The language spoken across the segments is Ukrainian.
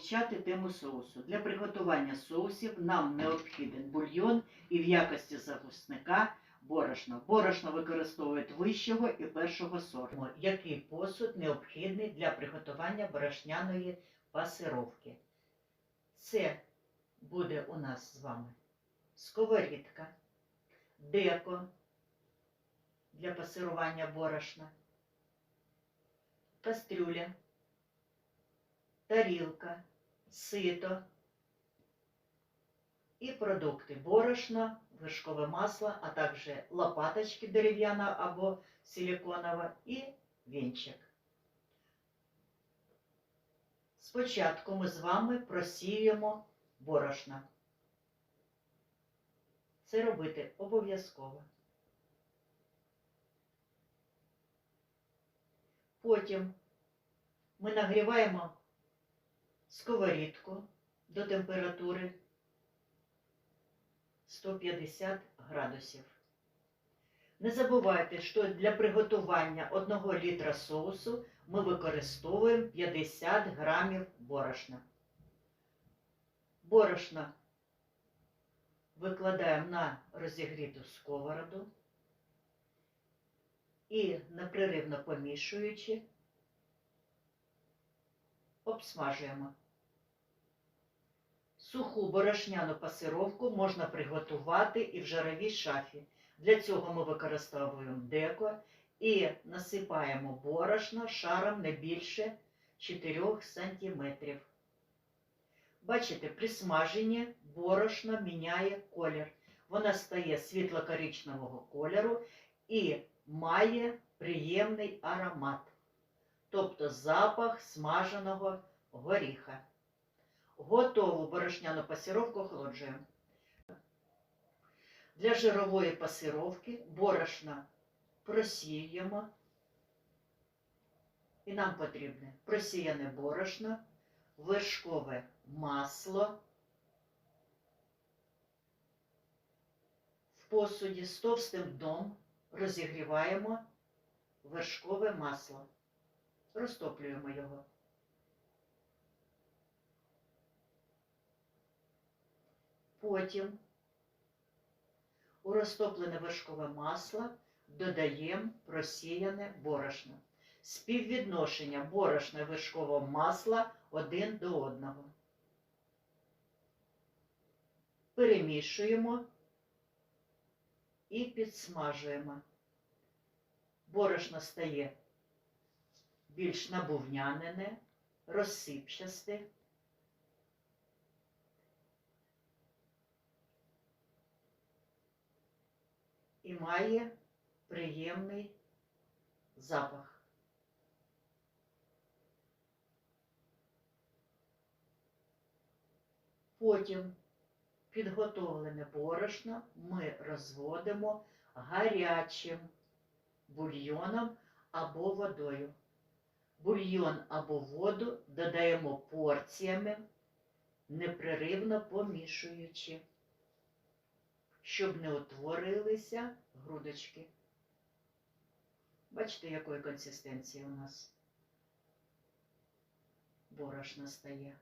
вивчати тему соусу. Для приготування соусів нам необхіден бульйон і в якості загусника борошно. Борошно використовують вищого і першого сорту. Який посуд необхідний для приготування борошняної пасировки? Це буде у нас з вами сковорідка, деко для пасирування борошна, кастрюля, тарілка, сито і продукти борошно, вершкове масло, а також лопаточки дерев'яна або силиконова і вінчик. Спочатку ми з вами просіємо борошна. Це робити обов'язково. Потім ми нагріваємо сковорідку до температури 150 градусів. Не забувайте, що для приготування 1 літра соусу ми використовуємо 50 грамів борошна. Борошно викладаємо на розігріту сковороду і непреривно помішуючи, обсмажуємо. Суху борошняну пасировку можна приготувати і в жаровій шафі. Для цього ми використовуємо деко і насипаємо борошно шаром не більше 4 см. Бачите, при смаженні борошно міняє колір. Вона стає світло-коричневого кольору і має приємний аромат, тобто запах смаженого горіха. Готову борошняну пасировку охолоджуємо. Для жирової пасировки борошна просіємо. І нам потрібне просіяне борошно, вершкове масло. В посуді з товстим дном розігріваємо вершкове масло. Розтоплюємо його. Потім у розтоплене вершкове масло додаємо просіяне борошно. Співвідношення борошна і вершкового масла один до одного. Перемішуємо і підсмажуємо. Борошно стає більш набувнянене, розсипчасте. І має приємний запах. Потім підготовлене борошно ми розводимо гарячим бульйоном або водою. Бульйон або воду додаємо порціями, непреривно помішуючи, щоб не утворилися грудочки. Бачите, якої консистенції у нас борошно стає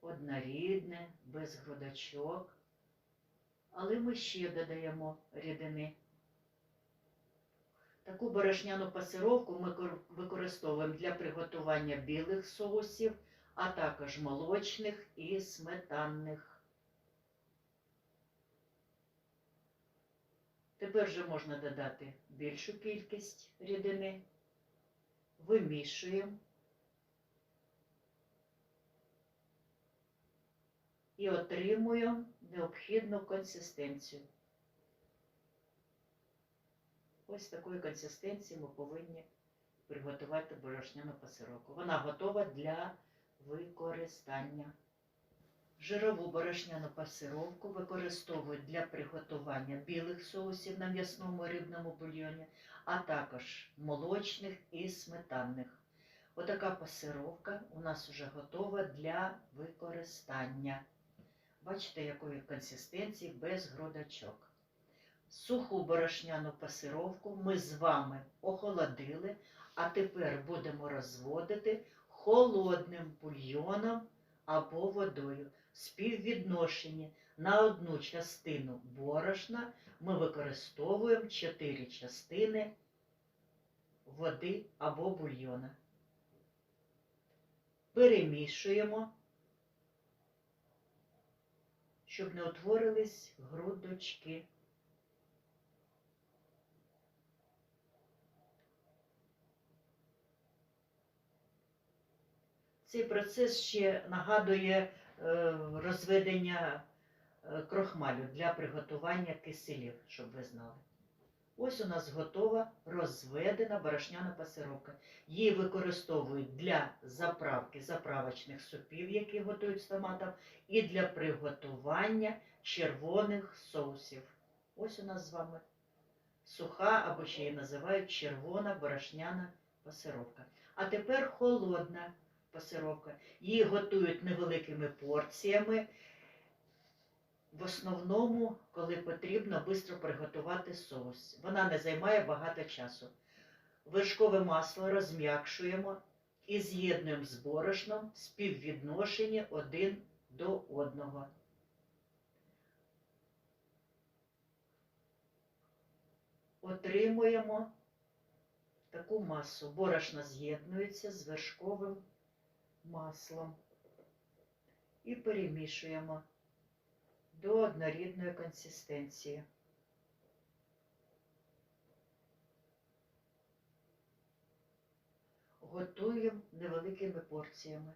однорідне, без грудочок, але ми ще додаємо рідини. Таку борошняну пасировку ми використовуємо для приготування білих соусів, а також молочних і сметанних. Тепер вже можна додати більшу кількість рідини, вимішуємо. і отримуємо необхідну консистенцію. Ось такої консистенції ми повинні приготувати борошняну пасировку. Вона готова для використання. Жирову борошняну пасировку використовують для приготування білих соусів на м'ясному рибному бульйоні, а також молочних і сметанних. Отака пасировка у нас вже готова для використання. Бачите, якої консистенції без грудочок. Суху борошняну пасировку ми з вами охолодили, а тепер будемо розводити холодним бульйоном або водою. Співвідношенні на одну частину борошна ми використовуємо 4 частини води або бульйона. Перемішуємо, щоб не утворились грудочки. Цей процес ще нагадує розведення е, крохмалю для приготування киселів, щоб ви знали. Ось у нас готова розведена борошняна пасировка. Її використовують для заправки заправочних супів, які готують з томатом, і для приготування червоних соусів. Ось у нас з вами суха або ще її називають червона борошняна пасировка. А тепер холодна пасировка. Її готують невеликими порціями. В основному, коли потрібно швидко приготувати соус. Вона не займає багато часу. Вершкове масло розм'якшуємо і з'єднуємо з борошном в співвідношенні один до одного. Отримуємо таку масу. Борошно з'єднується з вершковим маслом і перемішуємо до однорідної консистенції. Готуємо невеликими порціями.